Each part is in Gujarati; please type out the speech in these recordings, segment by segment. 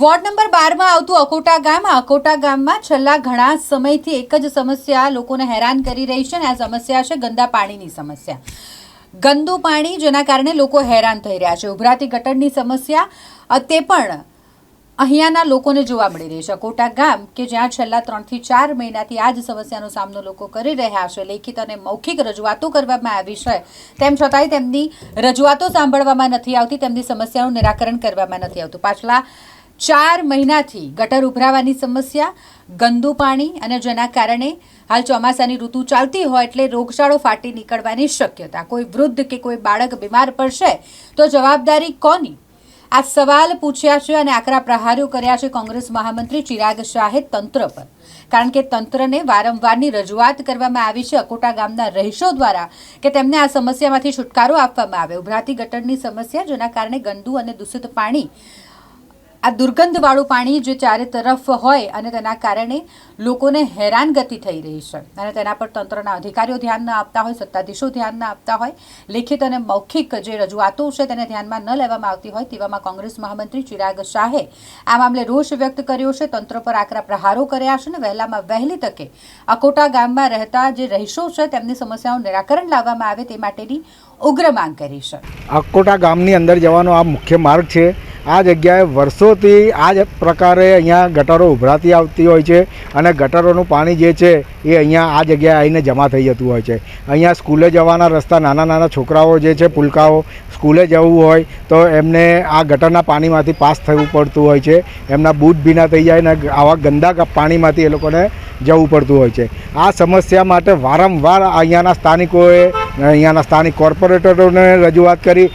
વોર્ડ નંબર બારમાં આવતું અકોટા ગામ અકોટા ગામમાં છેલ્લા ઘણા સમયથી એક જ સમસ્યા લોકોને હેરાન કરી રહી છે અને આ સમસ્યા છે ગંદા પાણીની સમસ્યા. ગંદુ પાણી જેના કારણે લોકો હેરાન થઈ રહ્યા છે. ઉભરાતી ગટરની સમસ્યા તે પણ અહીંયાના લોકોને જોવા મળી રહી છે. અકોટા ગામ કે જ્યાં છેલ્લા ત્રણથી ચાર મહિનાથી આ જ સમસ્યાનો સામનો લોકો કરી રહ્યા છે. લેખિત અને મૌખિક રજૂઆતો કરવામાં આવી છે. તેમ છતાંય તેમની રજૂઆતો સાંભળવામાં નથી આવતી, તેમની સમસ્યાનું નિરાકરણ કરવામાં નથી આવતું. પાછલા ચાર મહિનાથી ગટર ઉભરાવાની સમસ્યા, ગંદુ પાણી અને જેના કારણે હાલ ચોમાસાની ઋતુ ચાલતી હોય એટલે રોગચાળો ફાટી નીકળવાની શક્યતા. કોઈ વૃદ્ધ કે કોઈ બાળક બીમાર પડશે તો જવાબદારી કોની? આ સવાલ પૂછ્યા છે અને આકરા પ્રહારો કર્યા છે કોંગ્રેસ મહામંત્રી ચિરાગ શાહે તંત્ર પર. કારણ કે તંત્રને વારંવારની રજૂઆત કરવામાં આવી છે. અકોટા ગામના રહીશો દ્વારા કે તેમને આ સમસ્યામાંથી છુટકારો આપવામાં આવે ઉભરાતી ગટરની સમસ્યા, જેના કારણે ગંદુ અને દૂષિત પાણી આ દુર્ગંધવાળું પાણી જે ચારે તરફ હોય અને તેના કારણે લોકોને હેરાનગતિ થઈ રહી છે. અને તેના પર તંત્રના અધિકારીઓ ધ્યાન ન આપતા હોય, સત્તાધીશો ધ્યાન ન આપતા હોય, લેખિત અને મૌખિક જે રજૂઆતો છે તેને ધ્યાનમાં ન લેવામાં આવતી હોય તેવામાં કોંગ્રેસ મહામંત્રી ચિરાગ શાહે આ મામલે રોષ વ્યક્ત કર્યો છે. તંત્ર પર આકરા પ્રહારો કર્યા છે અને વહેલામાં વહેલી તકે અકોટા ગામમાં રહેતા જે રહીશો છે તેમની સમસ્યાઓનું નિરાકરણ લાવવામાં આવે તે માટેની ઉગ્ર માંગ કરી છે. અકોટા ગામની અંદર જવાનો આ મુખ્ય માર્ગ છે. આ જગ્યાએ વર્ષોથી આ જ પ્રકારે અહીંયા ગટરો ઉભરાતી આવતી હોય છે અને ગટરોનું પાણી જે છે એ અહીંયા આ જગ્યાએ આવીને જમા થઈ જતું હોય છે. અહીંયા સ્કૂલે જવાના રસ્તા, નાના નાના છોકરાઓ જે છે, પુલકાઓ સ્કૂલે જવું હોય તો એમને આ ગટરના પાણીમાંથી પાસ થવું પડતું હોય છે. એમના બૂટ ભીના થઈ જાય ને આવા ગંદા પાણીમાંથી એ લોકોને જવું પડતું હોય છે. આ સમસ્યા માટે વારંવાર અહીંયાના સ્થાનિકોએ અહીંયાના સ્થાનિક કોર્પોરેટરોને રજૂઆત કરી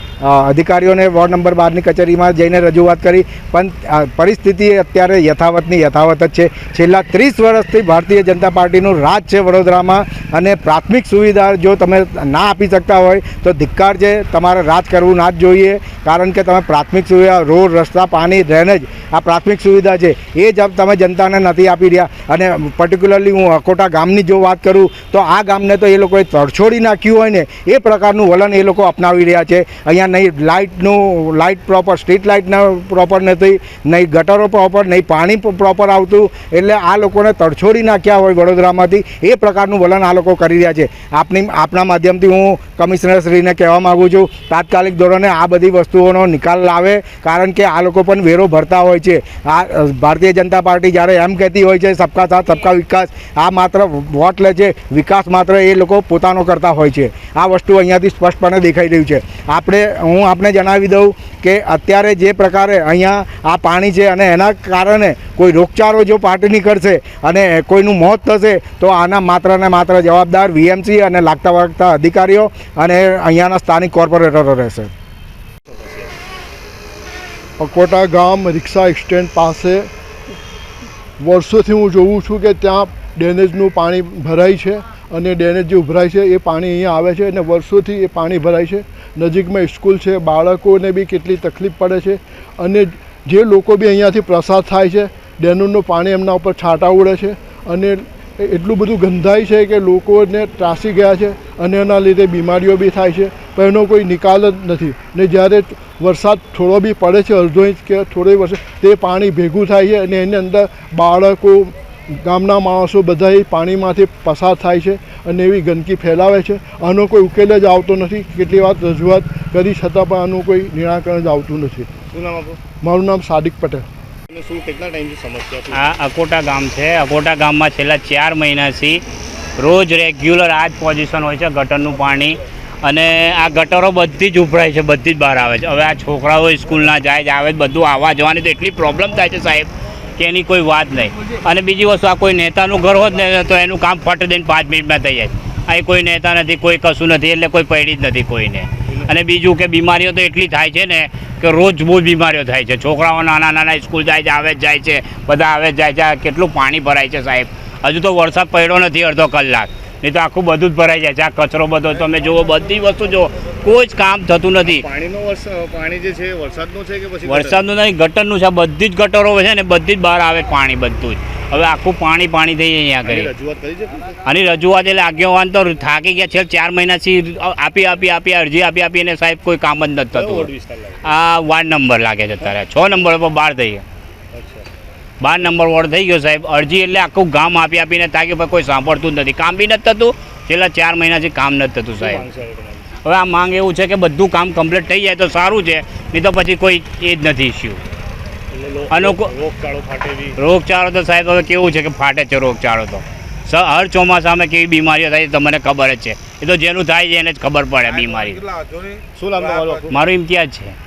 અધિકારીઓને વોર્ડ નંબર બારની કચેરીમાં જઈને રજૂઆત કરી. પણ પરિસ્થિતિ અત્યારે યથાવતની યથાવત જ છે. છેલ્લા ત્રીસ વર્ષથી ભારતીય જનતા પાર્ટીનું રાજ છે વડોદરામાં અને પ્રાથમિક સુવિધા જો તમે ના આપી શકતા હોય તો ધિક્કાર છે. તમારે રાજ કરવું ના જ જોઈએ. કારણ કે તમે પ્રાથમિક સુવિધા, રોડ, રસ્તા, પાણી, ડ્રેનેજ આ પ્રાથમિક સુવિધા છે. એ જ તમે જનતાને નથી આપી રહ્યા. અને પર્ટિક્યુલરલી હું અકોટા ગામની જો વાત કરું તો આ ગામને તો એ લોકોએ તડછોડી નાખ્યું હોય ને, એ પ્રકારનું વલણ એ લોકો અપનાવી રહ્યા છે. અહીંયા નહીં લાઇટનું, લાઇટ પ્રોપર, સ્ટ્રીટ લાઇટના પ્રોપર નથી, નહીં ગટરો પ્રોપર, નહીં પાણી પ્રોપર આવતું. એટલે આ લોકોને તડછોડી નાખ્યા હોય વડોદરામાંથી. એ પ્રકારનું વલણ આ લોકો કરી રહ્યા છે. આપની, આપના માધ્યમથી હું કમિશનરશ્રીને કહેવા માગું છું, તાત્કાલિક ધોરણે આ બધી વસ્તુઓનો નિકાલ લાવે, કારણ કે આ લોકો પણ વેરો ભરતા હોય છે. આ, ભારતીય જનતા પાર્ટી જ્યારે એમ કહેતી હોય છે, સબકા સાથ, સબકા વિકાસ. આ માત્ર વોટ લે છે, વિકાસ માત્ર એ લોકો પોતાનો કરતા હોય છે. આ વસ્તુ અહીંયાથી સ્પષ્ટપણે દેખાઈ રહ્યું છે. આપણે, હું આપને જણાવી દઉં કે અત્યારે જે પ્રકારે અહીંયા આ પાણી છે અને એના કારણે કોઈ રોગચાળો જો પાર્ટી નીકળશે અને કોઈનું મોત થશે, તો આના માત્ર ને માત્ર જવાબદાર વીએમસી અને લાગતા વાગતા અધિકારીઓ અને અહીંયાના સ્થાનિક કોર્પોરેટરો રહેશે. અકોટા ગામ રિક્ષા સ્ટેન્ડ પાસે વર્ષોથી હું જોઉં છું કે ત્યાં ડેનેજનું પાણી ભરાય છે. અને ડેનેજ જે ઉભરાય છે, એ પાણી અહીંયા આવે છે અને વર્ષોથી એ પાણી ભરાય છે. નજીકમાં સ્કૂલ છે, બાળકોને બી કેટલી તકલીફ પડે છે અને જે લોકો બી અહીંયાથી પ્રસાર થાય છે ડેનુનું પાણી એમના ઉપર છાંટા ઉડે છે અને એટલું બધું ગંધાય છે કે લોકોને ત્રાસી ગયા છે અને એના લીધે બીમારીઓ બી થાય છે. પણ એનો કોઈ નિકાલ જ નથી. ને જ્યારે વરસાદ થોડો બી પડે છે, અડધો ઇંચ કે થોડી વર્ષ, તે પાણી ભેગું થાય છે અને એની અંદર બાળકો ગામના માણસો બધા એ પાણીમાંથી પસાર થાય છે અને એવી ગંદકી ફેલાવે છે. આનો કોઈ ઉકેલ જ આવતો નથી. કેટલી વાર રજૂઆત કરી છતાં પણ આનું કોઈ નિરાકરણ જ આવતું નથી. શું નામ આપણું મારું નામ સાદિક પટેલ. શું કેટલા ટાઈમથી સમસ્યા આ અકોટા ગામ છે. અકોટા ગામમાં છેલ્લા ચાર મહિનાથી રોજ રેગ્યુલર આ જ પોઝિશન હોય છે ગટરનું પાણી. અને આ ગટરો બધી જ ઉભરાય છે બધી જ બહાર આવે છે. હવે આ છોકરાઓ સ્કૂલના જાય જ આવે જ બધું આવવા જવાની તો એટલી પ્રોબ્લેમ થાય છે સાહેબ. કે એની કોઈ વાત નહીં. અને બીજી વસ્તુ, આ કોઈ નેતાનું ઘર હોત ને તો એનું કામ ફટ દઈને પાંચ મિનિટમાં થઈ જાય. અહીં કોઈ નેતા નથી, કોઈ કશું નથી, એટલે કોઈ પડી જ નથી કોઈને. અને બીજું કે બીમારીઓ તો એટલી થાય છે ને કે રોજ બહુ બીમારીઓ થાય છે. છોકરાઓ નાના નાના સ્કૂલ જાય છે, આવે જ જાય છે, બધા આવે જ જાય છે. કેટલું પાણી ભરાય છે સાહેબ. હજુ તો વરસાદ પડ્યો નથી અડધો કલાક. નહીં તો આખું બધું જ ભરાઈ જાય છે. આ કચરો બધો તમે જુઓ બધી વસ્તુ જુઓ કોઈ જ કામ થતું નથી. પાણીનો પાણી જે છે વરસાદનું છે કે પછી વરસાદનું નહીં ગટરનું છે. બધી જ ગટરો છે ને બધી જ બહાર આવે પાણી બધું જ. હવે આખું પાણી પાણી થઈ જાય અહીંયા કરી આની રજૂઆત એટલે આગેવાન તો થાકી ગયા છે. ચાર મહિનાથી આપી આપી આપી અરજી આપી આપી અને સાહેબ કોઈ કામ જ નથી થતું. આ વાર્ડ નંબર લાગે છે અત્યારે. છ નંબર પર બહાર થઈ ગયા. બાર નંબર વોર્ડ થઈ ગયો સાહેબ. અરજી એટલે આખું ગામ આપી આપીને તાકે કોઈ સાંભળતું જ નથી. કામ બી નથી થતું. છેલ્લા ચાર મહિનાથી કામ નથી થતું સાહેબ. હવે આ માંગ એવું છે કે બધું કામ કમ્પ્લીટ થઈ જાય તો સારું છે. નહીં તો પછી કોઈ એ જ નથી ઇસ્યુ અનુકૂળ- રોગચાળો તો સાહેબ હવે કેવું છે કે ફાટે છે રોગચાળો તો. હર ચોમાસામાં કેવી બીમારીઓ થાય તમને ખબર જ છે. એ તો જેનું થાય છે એને જ ખબર પડે બીમારી. શું નામ? મારું ઇમ્તિયાજ છે.